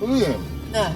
형님, 네.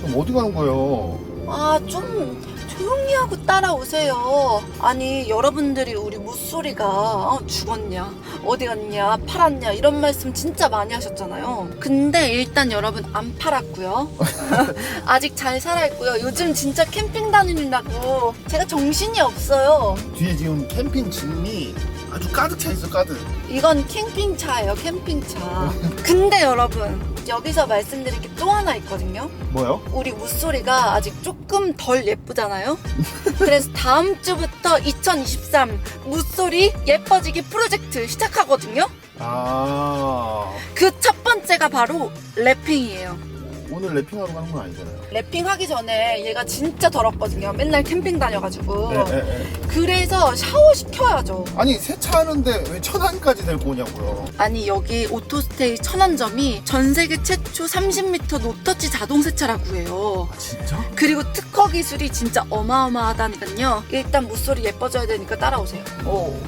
지금 어디 가는 거예요? 아, 좀 조용히 하고 따라오세요. 아니, 여러분들이 우리 무소리가 어, 죽었냐, 어디 갔냐, 팔았냐, 이런 말씀 진짜 많이 하셨잖아요. 근데 일단 여러분 안 팔았고요. 아직 잘 살아있고요. 요즘 진짜 캠핑 다니느라고 제가 정신이 없어요. 뒤에 지금 캠핑 짐이 아주 가득 차 있어, 가득. 이건 캠핑차예요, 캠핑차. 근데 여러분, 여기서 말씀드릴 게 또 하나 있거든요. 뭐요? 우리 무소리가 아직 조금 덜 예쁘잖아요? 그래서 다음 주부터 2023 무소리 예뻐지기 프로젝트 시작하거든요? 아, 그 첫 번째가 바로 랩핑이에요. 오늘 랩핑하러 가는 건 아니잖아요. 랩핑 하기 전에 얘가 진짜 더럽거든요. 맨날 캠핑 다녀가지고. 네, 네, 네. 그래서 샤워 시켜야죠. 아니, 세차하는데 왜 천안까지 데리고 오냐고요? 아니 여기 오토스테이 천안점이 전 세계 최초 30m 노터치 자동 세차라고 해요. 아, 진짜? 그리고 특허 기술이 진짜 어마어마하다니까요. 일단 무소리 예뻐져야 되니까 따라오세요. 어.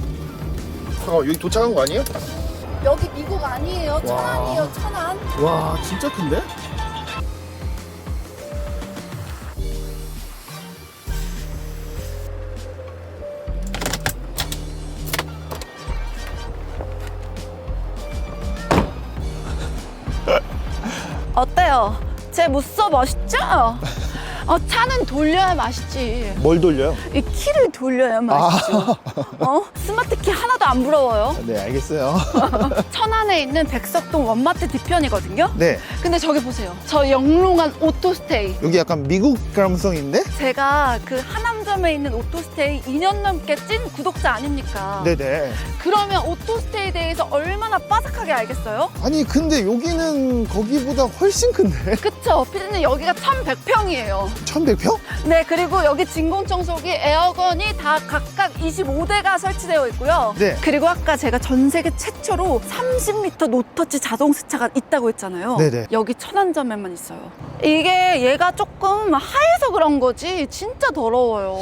잠깐 여기 도착한 거 아니에요? 여기 미국 아니에요. 와. 천안이에요. 천안. 와, 진짜 큰데? 어때요? 제 무쏘 멋있죠? 어, 차는 돌려야 맛있지. 뭘 돌려요? 이 키를 돌려야 맛있죠. 어? 스마트 키 하나도 안 부러워요. 네, 알겠어요. 천안에 있는 백석동 원마트 뒤편이거든요. 네, 근데 저기 보세요. 저 영롱한 오토스테이. 여기 약간 미국 감성인데? 제가 그 하남점에 있는 오토스테이 2년 넘게 찐 구독자 아닙니까? 네네. 그러면 오토스테이에 대해서 얼마나 빠삭하게 알겠어요? 아니, 근데 여기는 거기보다 훨씬 큰데? 그쵸? 피디님 여기가 1100평이에요. 1100평? 네, 그리고 여기 진공 청소기 에어건이 다 각각 25대가 설치되어 있고요. 네. 그리고 아까 제가 전 세계 최초로 30m 노터치 자동 세차가 있다고 했잖아요. 네네. 여기 천안점에만 있어요. 이게 얘가 조금 하얘서 그런 거지 진짜 더러워요.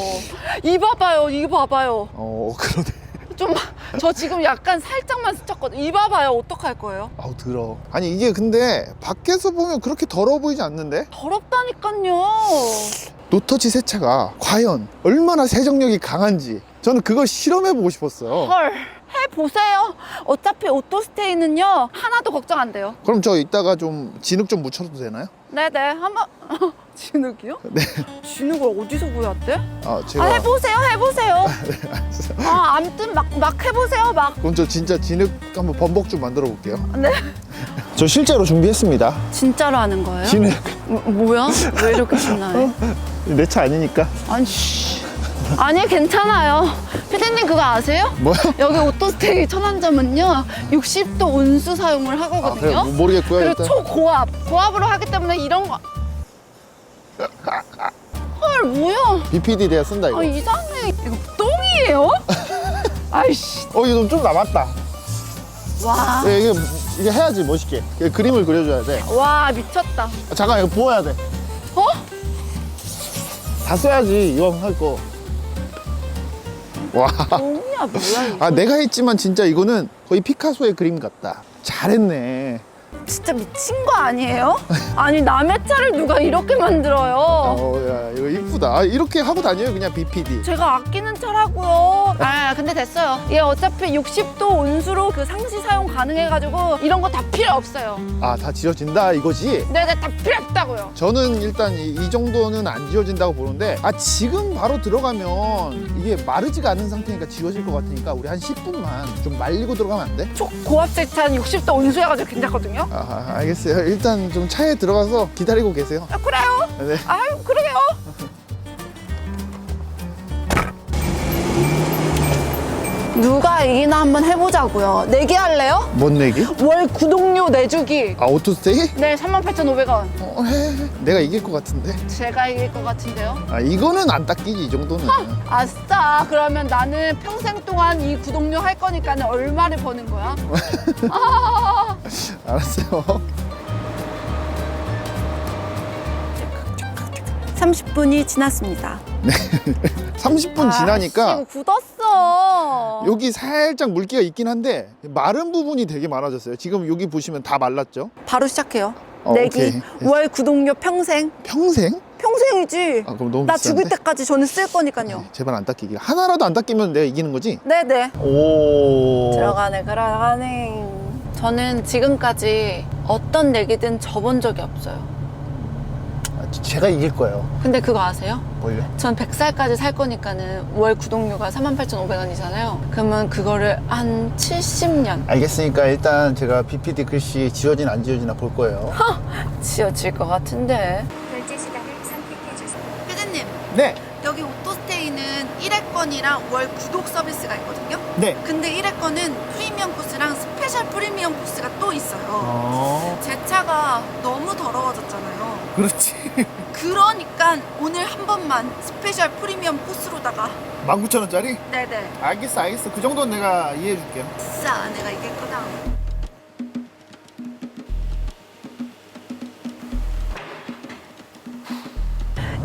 이 봐봐요, 이 봐봐요. 어, 그러네. 좀 저 지금 약간 살짝만 스쳤거든요. 이 봐봐요, 어떡할 거예요? 아우, 더러워. 아니, 이게 근데 밖에서 보면 그렇게 더러워 보이지 않는데? 더럽다니까요. 노터치 세차가 과연 얼마나 세정력이 강한지 저는 그걸 실험해 보고 싶었어요. 헐. 해보세요. 어차피 오토스테이는요, 하나도 걱정 안 돼요. 그럼 저 이따가 좀 진흙 좀 묻혀도 되나요? 네네, 한번. 진흙이요? 네. 진흙을 어디서 구했대? 아, 아, 제가. 해보세요, 해보세요. 아, 아무튼 막, 막 해보세요, 막. 그럼 저 진짜 진흙 한번 범벅 좀 만들어 볼게요. 네. 저 실제로 준비했습니다. 진짜로 하는 거예요? 진흙. 뭐, 뭐야? 왜 이렇게 신나요? 내 차 아니니까. 아니, 씨. 아니, 괜찮아요. 피디님 그거 아세요? 뭐요? 여기 오토스테이 천안점은요, 60도 온수 사용을 아, 그래 하거든요. 모르겠고요. 그리고 일단. 초고압, 고압으로 하기 때문에 이런 거. 헐, 뭐야? BPD 내가 쓴다 이거. 아, 이상해. 이거 똥이에요? 아이씨. 어, 이거 좀 남았다. 와. 예, 이게 이게 해야지 멋있게. 그림을 그려줘야 돼. 와, 미쳤다. 아, 잠깐 이거 부어야 돼. 어? 다 써야지 이왕 할 거. 와. 똥이야, 뭐야, 이거. 아 내가 했지만 진짜 이거는 거의 피카소의 그림 같다. 잘했네. 진짜 미친 거 아니에요? 아니, 남의 차를 누가 이렇게 만들어요? 어야 이거 이쁘다. 아, 이렇게 하고 다녀요 그냥 BPD. 제가 아끼는 차라고요. 아, 근데 됐어요. 얘 어차피 60도 온수로 그 상시 사용 가능해가지고 이런 거 다 필요 없어요. 아 다 지워진다 이거지. 네네, 다 필요 없다고요. 저는 일단 이, 이 정도는 안 지워진다고 보는데 아 지금 바로 들어가면 이게 마르지가 않은 상태니까 지워질 것 같으니까 우리 한 10분만 좀 말리고 들어가면 안 돼? 초고압 세차는 60도 온수여가지고 괜찮거든요. 아 알겠어요. 일단 좀 차에 들어가서 기다리고 계세요. 아, 그래요? 네. 아유, 누가 이기나 한번 해보자고요. 내기 할래요? 뭔 내기? 월 구독료 내주기. 아 오토스테이? 네, 38,500원. 어, 해, 해. 내가 이길 것 같은데. 제가 이길 것 같은데요. 아 이거는 안 닦이지 이 정도는. 아싸. 그러면 나는 평생 동안 이 구독료 할 거니까 얼마를 버는 거야? 아, 알았어요. 30분이 지났습니다. 30분 지나니까 아씨, 굳었어. 여기 살짝 물기가 있긴 한데 마른 부분이 되게 많아졌어요. 지금 여기 보시면 다 말랐죠? 바로 시작해요. 어, 내기 오케이. 월 구독료 평생 평생? 평생이지 아 그럼 너무 나 비싼데? 죽을 때까지 저는 쓸 거니까요 제발 안 닦이게. 하나라도 안 닦이면 내가 이기는 거지? 네네 오. 들어가네 들어가네 저는 지금까지 어떤 내기든 져본 적이 없어요 아, 제가 이길 거예요. 근데 그거 아세요? 뭘요? 전 100살까지 살 거니까는 월 구독료가 48,500원이잖아요 그러면 그거를 한 70년 알겠으니까 일단 제가 BPD 글씨 지워진 안 지워지나 볼 거예요. 지어질 것 같은데 결제 수단을 선택해 주세요. 피디님 네. 여기 오토스테이는 1회권이랑 월 구독 서비스가 있거든요 네. 근데 1회권은 프리미엄 코스랑 스페셜 프리미엄 코스가 또 있어요 어. 제 차가 너무 더러워졌잖아요 그렇지. 그러니까 오늘 한 번만 스페셜 프리미엄 코스로다가 19,000원짜리? 네네 알겠어, 알겠어. 그 정도는 내가 이해해 줄게요. 싸 내가 이길 거다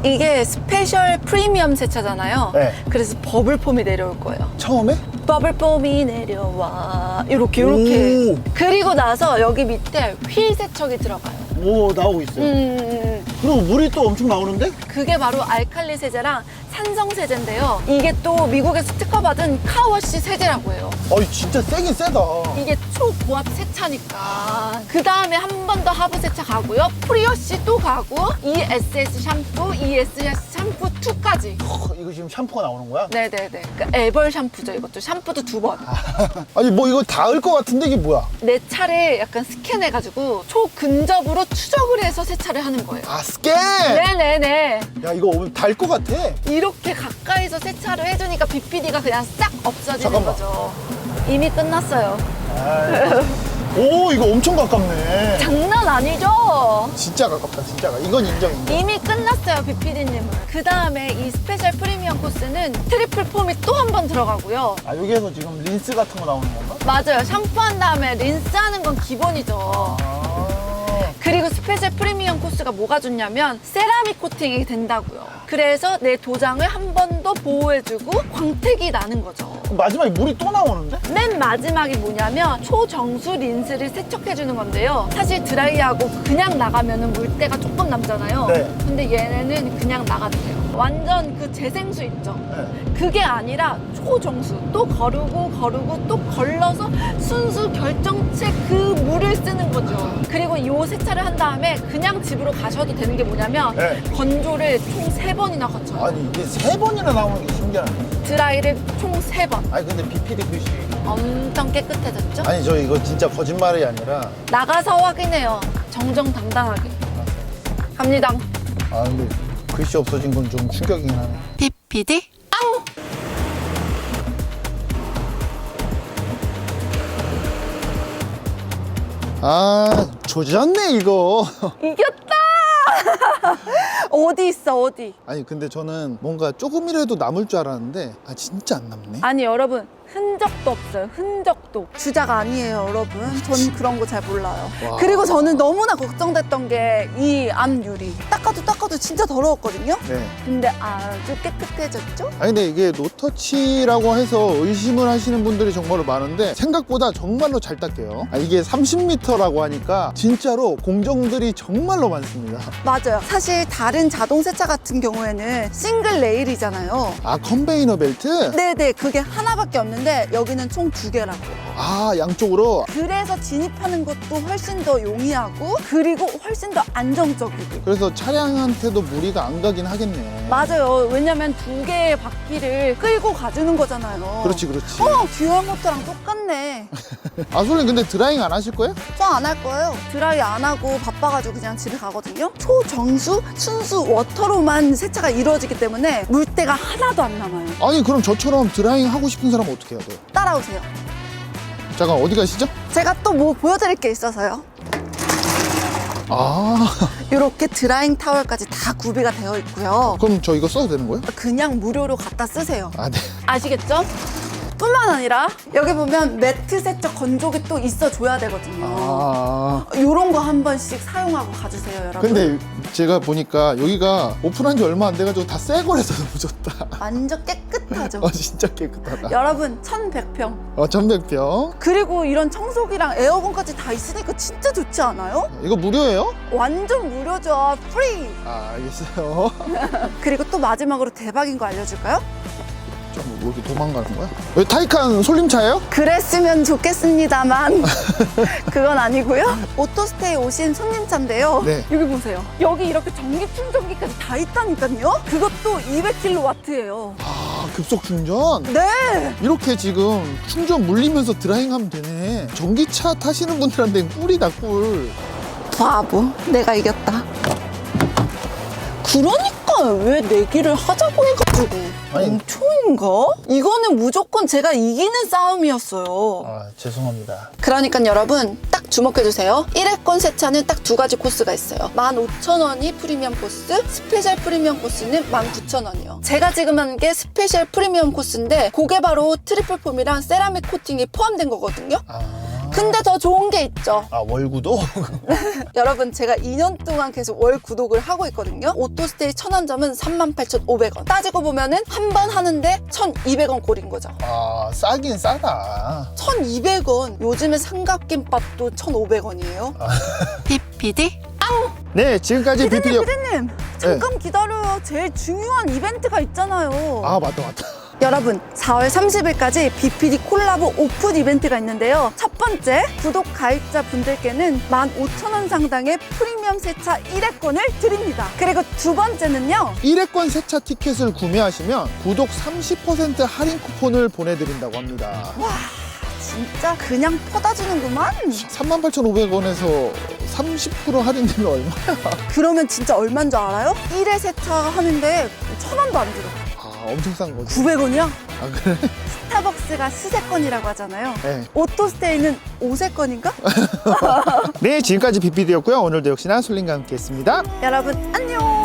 이게 스페셜 프리미엄 세차잖아요 네. 그래서 버블폼이 내려올 거예요 처음에? 버블폼이 내려와 이렇게 이렇게 오. 그리고 나서 여기 밑에 휠 세척이 들어가요 오, 나오고 있어요. 음 그럼 물이 또 엄청 나오는데? 그게 바로 알칼리 세제랑 산성 세제인데요 이게 또 미국에서 특허받은 카워시 세제라고 해요 아니, 진짜 세긴 세다. 이게 초고압 세차니까 그 다음에 한 번 더 하부 세차 가고요 프리워시 또 가고 ESS 샴푸, ESS 샴푸 2까지 허, 이거 지금 샴푸가 나오는 거야? 네네네 그 에벌 샴푸죠 이것도 샴푸도 두 번 아니, 뭐 이거 닿을 것 같은데 이게 뭐야? 내 차를 약간 스캔해가지고 초근접으로 추적을 해서 세차를 하는 거예요 아, 스캔! 네네네 야, 이거 오면 닿을 것 같아. 이 렇게 가까이서 세차를 해주니까 BPD가 그냥 싹 없어지는 잠깐만. 거죠 이미 끝났어요 오, 이거 엄청 가깝네. 장난 아니죠? 진짜 가깝다, 진짜. 가- 이건 인정, 인정. 이미 끝났어요, BPD님은. 그 다음에 이 스페셜 프리미엄 코스는 트리플 폼이 또 한 번 들어가고요. 아, 여기에서 지금 린스 같은 거 나오는 건가? 맞아요. 샴푸한 다음에 린스 하는 건 기본이죠. 아. 그리고 스페셜 프리미엄 코스가 뭐가 좋냐면 세라믹 코팅이 된다고요. 그래서 내 도장을 한 번 더 보호해주고 광택이 나는 거죠. 그럼 마지막에 물이 또 나오는데? 맨 마지막이 뭐냐면 초정수 린스를 세척해주는 건데요. 사실 드라이하고 그냥 나가면 물때가 조금 남잖아요. 네. 근데 얘네는 그냥 나가도 돼요. 완전 그 재생수 있죠. 네. 그게 아니라 초정수 또 거르고 거르고 또 걸러서 순수 결정체 그 물을 쓰는 거죠. 그리고 요 세차를 한 다음에 그냥 집으로 가셔도 되는 게 뭐냐면 네. 건조를 총 세번이나 거쳐요. 아니, 이게 세 번이나 나오는 게 신기하네. 드라이를 총 세번 아니, 근데 BPD 글씨. 엄청 깨끗해졌죠? 아니, 저 이거 진짜 거짓말이 아니라. 나가서 확인해요. 정정당당하게. 갑니다. 아, 근데 글씨 없어진 건 좀 충격이긴 하네. PPD 앙! 아, 조졌네, 이거. 이겼다! 어디 있어, 어디? 아니, 근데 저는 뭔가 조금이라도 남을 줄 알았는데, 아, 진짜 안 남네. 아니, 여러분. 흔적도 없어요. 흔적도. 주자가 아니에요, 여러분. 전 그런 거 잘 몰라요. 와. 그리고 저는 너무나 걱정됐던 게이 앞유리. 닦아도 닦아도 진짜 더러웠거든요? 네. 근데 아주 깨끗해졌죠? 아니 근데 이게 노터치라고 해서 의심을 하시는 분들이 정말로 많은데 생각보다 정말로 잘 닦여요 아, 이게 30m라고 하니까 진짜로 공정들이 정말로 많습니다 맞아요. 사실 다른 자동 세차 같은 경우에는 싱글 레일이잖아요. 아 컨베이너 벨트? 네네, 그게 하나밖에 없는데 여기는 총 두 개라고요. 아 양쪽으로? 그래서 진입하는 것도 훨씬 더 용이하고 그리고 훨씬 더 안정적이고. 그래서 차량한테도 무리가 안 가긴 하겠네. 맞아요. 왜냐면 두 개의 바퀴를 끌고 가주는 거잖아요. 그렇지 그렇지. 어 듀얼 모터랑 똑같네. 아솔님 근데 드라잉 안 하실 거예요? 저 안 할 거예요. 드라이 안 하고 바빠가지고 그냥 집에 가거든요. 초정수 순수 워터로만 세차가 이루어지기 때문에 물때가 하나도 안 남아요. 아니 그럼 저처럼 드라잉 하고 싶은 사람 은 어떻게 해야 돼요? 따라오세요 잠깐 어디 가시죠? 제가 또 뭐 보여드릴 게 있어서요 아 이렇게 드라잉 타월까지 다 구비가 되어 있고요 그럼 저 이거 써도 되는 거예요? 그냥 무료로 갖다 쓰세요 아 네. 아시겠죠? 뿐만 아니라 여기 보면 매트 세척 건조기 또 있어줘야 되거든요. 아 이런 거 한 번씩 사용하고 가주세요, 여러분. 근데 제가 보니까 여기가 오픈한 지 얼마 안 돼가지고 다 새 거라서 너무 좋다. 완전 깨끗 깨끗하죠. 어 진짜 깨끗하다. 여러분 1100평 어 전백평. 그리고 이런 청소기랑 에어컨까지 다 있으니까 진짜 좋지 않아요? 이거 무료예요? 완전 무료죠 프리 아 알겠어요. 그리고 또 마지막으로 대박인 거 알려줄까요? 좀 여기 도망가는 거야? 여기 타이칸 솔림차예요? 그랬으면 좋겠습니다만 그건 아니고요 오토스테이 오신 손님차인데요 네. 여기 보세요 여기 이렇게 전기 충전기까지 다 있다니까요 그것도 200kW예요 아 급속 충전. 네 이렇게 지금 충전 물리면서 드라잉하면 되네. 전기차 타시는 분들한테는 꿀이다 꿀. 바보 내가 이겼다 그러니까 왜 내기를 하자고 해가지고 아니. 엄청인가? 이거는 무조건 제가 이기는 싸움이었어요 아 죄송합니다. 그러니까 여러분 딱 주목해주세요 1회권 세차는 딱 두 가지 코스가 있어요 15,000원이 프리미엄 코스 스페셜 프리미엄 코스는 19,000원이요 제가 지금 한 게 스페셜 프리미엄 코스인데 그게 바로 트리플 폼이랑 세라믹 코팅이 포함된 거거든요 아. 근데 더 좋은 게 있죠. 아 월구도? 여러분 제가 2년 동안 계속 월 구독을 하고 있거든요. 오토스테이 천원점은 38,500원. 따지고 보면은 한 번 하는데 1,200원 꼴인 거죠. 아 싸긴 싸다. 1,200원. 요즘에 삼각김밥도 1,500원이에요. PPD? 네 지금까지 비피디. 피디님! 잠깐 기다려요. 제일 중요한 이벤트가 있잖아요. 아 맞다 맞다. 여러분 4월 30일까지 BPD 콜라보 오픈 이벤트가 있는데요 첫 번째 구독 가입자 분들께는 15,000원 상당의 프리미엄 세차 1회권을 드립니다 그리고 두 번째는요 1회권 세차 티켓을 구매하시면 구독 30% 할인 쿠폰을 보내드린다고 합니다. 진짜 그냥 퍼다주는구만 38,500원에서 30% 할인되면 얼마야? 그러면 진짜 얼마인 줄 알아요? 1회 세차 하는데 1,000원도 안 들어 아 엄청 싼 거지. 900원이야? 아 그래? 스타벅스가 수세권이라고 하잖아요 네. 오토스테이는 5세권인가? 네 지금까지 비피디였고요. 오늘도 역시나 솔린과 함께했습니다. 여러분 안녕